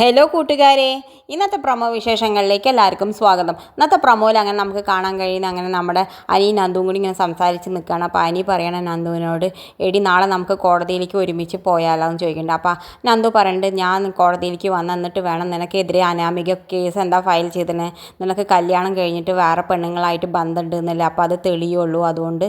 Hello കൂട്ടുകാരെ ഇന്നത്തെ promo വിശേഷങ്ങളിലേക്ക് എല്ലാവർക്കും സ്വാഗതം. ഇന്നത്തെ പ്രൊമോയിൽ അങ്ങനെ നമുക്ക് കാണാൻ കഴിയുന്ന അങ്ങനെ നമ്മുടെ അനി നന്ദുവും കൂടി ഇങ്ങനെ സംസാരിച്ച് നിൽക്കുകയാണ് അപ്പോൾ അനി പറയണ നന്ദുവിനോട് എടി നാളെ നമുക്ക് കോടതിയിലേക്ക് ഒരുമിച്ച് പോയാലോ? എന്ന് ചോദിക്കുന്നുണ്ട്. അപ്പോൾ നന്ദു പറയുന്നുണ്ട് ഞാൻ കോടതിയിലേക്ക് വന്ന് എന്നിട്ട് വേണം നിനക്കെതിരെ അനാമിക കേസ് എന്താ ഫയൽ ചെയ്തിന്? നിനക്ക് കല്യാണം കഴിഞ്ഞിട്ട് വേറെ പെണ്ണുങ്ങളായിട്ട് ബന്ധമുണ്ട് എന്നല്ലേ? അപ്പോൾ അത് തെളിയുള്ളൂ. അതുകൊണ്ട്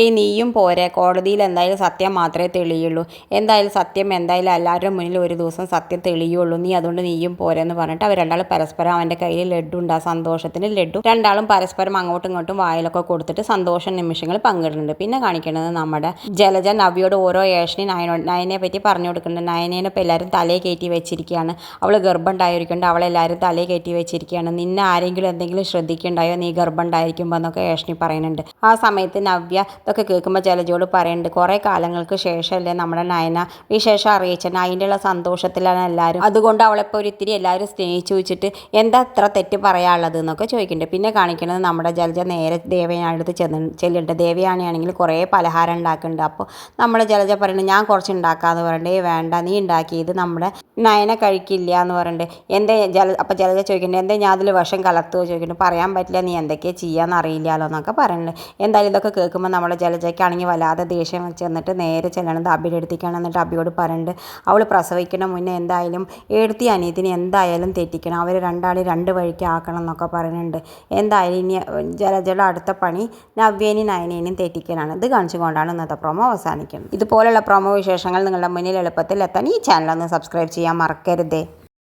ഏയ് നീയും പോരെ. കോടതിയിൽ എന്തായാലും സത്യം മാത്രമേ തെളിയുള്ളൂ. എന്തായാലും സത്യം എന്തായാലും എല്ലാവരുടെ മുന്നിൽ ഒരു ദിവസം സത്യം തെളിയുള്ളൂ. നീ അതുകൊണ്ട് നീയും പോരെ എന്ന് പറഞ്ഞിട്ട് അവർ രണ്ടാളും പരസ്പരം അവന്റെ കയ്യിൽ ലഡു ഉണ്ട് ആ സന്തോഷത്തിന് ലഡു രണ്ടാളും പരസ്പരം അങ്ങോട്ടും ഇങ്ങോട്ടും വായിലൊക്കെ കൊടുത്തിട്ട് സന്തോഷ നിമിഷങ്ങൾ പങ്കിടുന്നുണ്ട്. പിന്നെ കാണിക്കുന്നത് നമ്മുടെ ജലജ നവിയോട് ഓരോ ഏഷണി നയനോ നയനെ പറ്റി പറഞ്ഞു കൊടുക്കുന്നുണ്ട്. നയനേനെ ഇപ്പോൾ എല്ലാവരും തലയെ കയറ്റി വെച്ചിരിക്കുകയാണ്. അവൾ ഗർഭമുണ്ടായിരിക്കുന്നുണ്ട്. അവളെല്ലാവരും തലയെ കയറ്റി വെച്ചിരിക്കുകയാണ്. നിന്നെ ആരെങ്കിലും എന്തെങ്കിലും ശ്രദ്ധിക്കുന്നുണ്ടായോ? നീ ഗർഭമുണ്ടായിരിക്കുമ്പോൾ എന്നൊക്കെ ഏഷണി പറയുന്നുണ്ട്. ആ സമയത്ത് നവ്യ ഇതൊക്കെ കേൾക്കുമ്പോൾ ജലജോട് പറയുന്നുണ്ട് കുറേ കാലങ്ങൾക്ക് ശേഷമല്ലേ നമ്മുടെ നയന വിശേഷം അറിയിച്ചത്? ഉള്ള സന്തോഷത്തിലാണ് എല്ലാവരും. അതുകൊണ്ട് അവളെപ്പോൾ ഒരു ഇത്തിരി എല്ലാവരും സ്നേഹിച്ചു വെച്ചിട്ട് എന്താ അത്ര തെറ്റ് പറയാനുള്ളത് എന്നൊക്കെ ചോദിക്കുന്നുണ്ട്. പിന്നെ കാണിക്കുന്നത് നമ്മുടെ ജലജ നേരെ ദേവയാനടുത്ത് ചെന്ന് ചെല്ലുന്നുണ്ട്. ദേവയാണിയാണെങ്കിൽ കുറേ പലഹാരം ഉണ്ടാക്കുന്നുണ്ട്. അപ്പോൾ നമ്മുടെ ജലജ പറയുന്നത് ഞാൻ കുറച്ച് ഉണ്ടാക്കാമെന്ന് പറയണ്ടേ വേണ്ട നീ ഉണ്ടാക്കിയത് നമ്മുടെ നയന കഴിക്കില്ല എന്ന് പറയുന്നുണ്ട് എന്തേ ജല അപ്പോൾ ജലജ ചോദിക്കുന്നുണ്ട് എന്തേ ഞാൻ അതിൽ വിഷം കലർത്തുമോ ചോദിക്കുന്നുണ്ട്. പറയാൻ പറ്റില്ല നീ എന്തൊക്കെയാണ് ചെയ്യാന്ന് അറിയില്ലല്ലോ എന്നൊക്കെ പറയുന്നുണ്ട്. എന്തായാലും ഇതൊക്കെ കേൾക്കുമ്പോൾ നമ്മുടെ ജലജയ്ക്കാണെങ്കിൽ വല്ലാതെ ദേഷ്യം ചെന്നിട്ട് നേരെ ചെല്ലണത് അബിയുടെ അടുത്തേക്കാണ് എന്നിട്ട് അബിയോട് പറയുന്നുണ്ട്. അവൾ പ്രസവിക്കണ മുന്നേ എന്തായാലും എഴുത്തി അനിയത്തിന് എന്തായാലും തെറ്റിക്കണം അവർ രണ്ടാളി രണ്ട് വഴിക്ക് ആക്കണം എന്നൊക്കെ പറയുന്നുണ്ട്. എന്തായാലും ഇനി ജലജല അടുത്ത പണി നവ്യേനെയും നയനേനെയും തെറ്റിക്കലാണ്. ഇത് കാണിച്ചുകൊണ്ടാണ് ഇന്നത്തെ പ്രൊമോ അവസാനിക്കുന്നത്. ഇതുപോലുള്ള പ്രൊമോ വിശേഷങ്ങൾ നിങ്ങളുടെ മുന്നിൽ എളുപ്പത്തിൽ എത്താൻ ഈ ചാനൽ ഒന്ന് സബ്സ്ക്രൈബ് ചെയ്യാൻ മറക്കരുതേ.